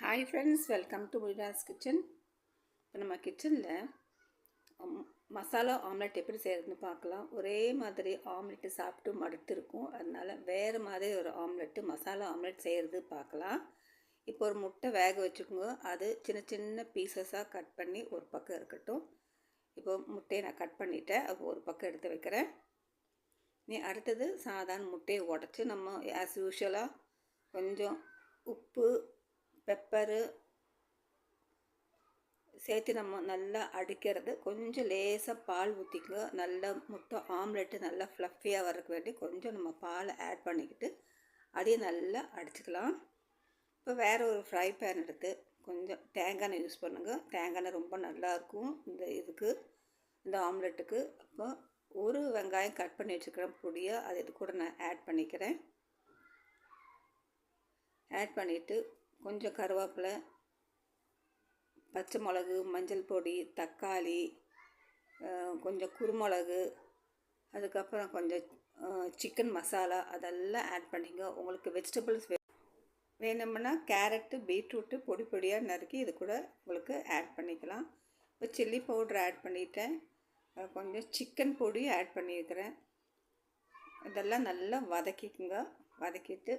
Hi friends welcome to Muriras kitchen இப்போ நம்ம கிச்சனில் மசாலா ஆம்லெட் எப்படி செய்கிறதுன்னு பார்க்கலாம். ஒரே மாதிரி ஆம்லெட்டு சாப்பிட்டு மடுத்துருக்கும். அதனால் வேறு மாதிரி ஒரு ஆம்லெட்டு மசாலா ஆம்லெட் செய்கிறது பார்க்கலாம். இப்போ ஒரு முட்டை வேக வச்சுக்கோங்க. அது சின்ன சின்ன பீசஸாக கட் பண்ணி ஒரு பக்கம் இருக்கட்டும். இப்போ முட்டையை நான் கட் பண்ணிவிட்டேன் அப்போ ஒரு பக்கம் எடுத்து வைக்கிறேன். நீ அடுத்தது சாதாரண முட்டையை உடச்சி நம்ம ஆஸ் யூஷுவலாக கொஞ்சம் உப்பு பெப்பரு சேர்த்து நம்ம நல்லா அடிக்கிறது. கொஞ்சம் லேசாக பால் ஊற்றிக்க நல்லா முட்டை ஆம்லெட்டு நல்லா ஃப்ளஃபியாக வரக்கு வேண்டி கொஞ்சம் நம்ம பால் ஆட் பண்ணிக்கிட்டு அதையும் நல்லா அடிச்சுக்கலாம். இப்போ வேறு ஒரு ஃப்ரை பேன் எடுத்து கொஞ்சம் தேங்காய் எண்ணெய் யூஸ் பண்ணுங்கள் தேங்காய் எண்ணெய் ரொம்ப நல்லாயிருக்கும் இந்த இதுக்கு இந்த ஆம்லெட்டுக்கு. அப்போ ஒரு வெங்காயம் கட் பண்ணி வச்சுக்கிறேன் பொடியாக அது இது கூட நான் ஆட் பண்ணிக்கிறேன். ஆட் பண்ணிவிட்டு கொஞ்சம் கருவேப்பிலை பச்சை மிளகு மஞ்சள் பொடி தக்காளி கொஞ்சம் குருமிளகு அதுக்கப்புறம் கொஞ்சம் சிக்கன் மசாலா அதெல்லாம் ஆட் பண்ணிங்க. உங்களுக்கு வெஜிடபிள்ஸ் வேணும்னா கேரட்டு பீட்ரூட்டு பொடி பொடியாக நறுக்கி இது கூட உங்களுக்கு ஆட் பண்ணிக்கலாம். இப்போ சில்லி பவுட்ரு ஆட் பண்ணிட்டேன். கொஞ்சம் சிக்கன் பொடி ஆட் பண்ணியிருக்கிறேன். இதெல்லாம் நல்லா வதக்கிக்குங்க. வதக்கிட்டு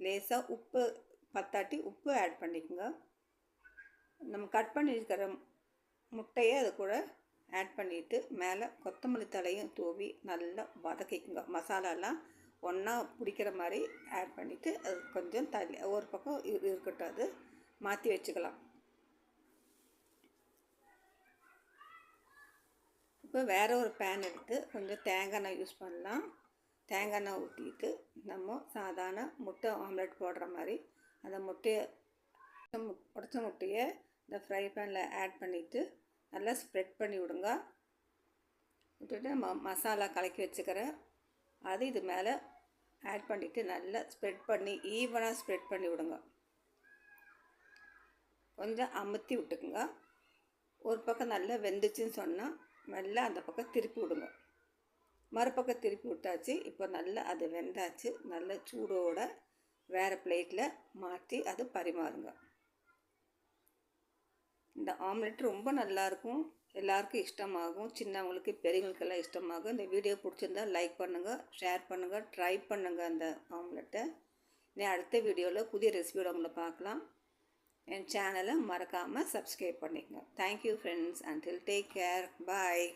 லேசாக உப்பு பத்தாட்டி உப்பு ஆட் பண்ணிக்கோங்க. நம்ம கட் பண்ணியிருக்கிற முட்டையை அது கூட ஆட் பண்ணிவிட்டு மேலே கொத்தமல்லி தலையும் தூவி நல்லா வதக்கிக்குங்க. மசாலாலாம் ஒன்றா பிடிக்கிற மாதிரி ஆட் பண்ணிவிட்டு அது கொஞ்சம் தள்ளி ஒரு பக்கம் இருக்கட்டும் அது. மாற்றி வச்சுக்கலாம். இப்போ வேறு ஒரு பேன் எடுத்து கொஞ்சம் தேங்காய் எண்ணெய் யூஸ் பண்ணலாம். தேங்காய் எண்ணெய் ஊற்றிட்டு நம்ம சாதாரண முட்டை ஆம்லெட் போடுற மாதிரி அந்த முட்டையை உடச்ச முட்டையை இந்த ஃப்ரை பேனில் ஆட் பண்ணிவிட்டு நல்லா ஸ்ப்ரெட் பண்ணி விடுங்க. விட்டுட்டு ம மசாலா கலக்கி வச்சுக்கிறேன். அது இது மேலே ஆட் பண்ணிவிட்டு நல்லா ஸ்ப்ரெட் பண்ணி ஈவனாக ஸ்ப்ரெட் பண்ணி விடுங்க. கொஞ்சம் அமுத்தி விட்டுக்குங்க. ஒரு பக்கம் நல்லா வெந்துச்சுன்னு சொன்னால் மெல்ல அந்த பக்கம் திருப்பி விடுங்க. மறுபக்கம் திருப்பி விட்டாச்சு இப்போ நல்லா அது வெந்தாச்சு நல்ல சூடோடு வேறு பிளேட்டில் மாற்றி அது பரிமாறுங்க. இந்த ஆம்லெட் ரொம்ப நல்லாயிருக்கும் எல்லாருக்கும் இஷ்டமாகும். சின்னவங்களுக்கு பெரியவங்களுக்கெல்லாம் இஷ்டமாகும். இந்த வீடியோ பிடிச்சிருந்தா லைக் பண்ணுங்கள் ஷேர் பண்ணுங்கள் ட்ரை பண்ணுங்கள் அந்த ஆம்லெட்டை. நான் அடுத்த வீடியோவில் புதிய ரெசிபியோட உங்களை பார்க்கலாம். என் சேனலை மறக்காமல் சப்ஸ்கிரைப் பண்ணிக்கங்க. Thank you friends until take care bye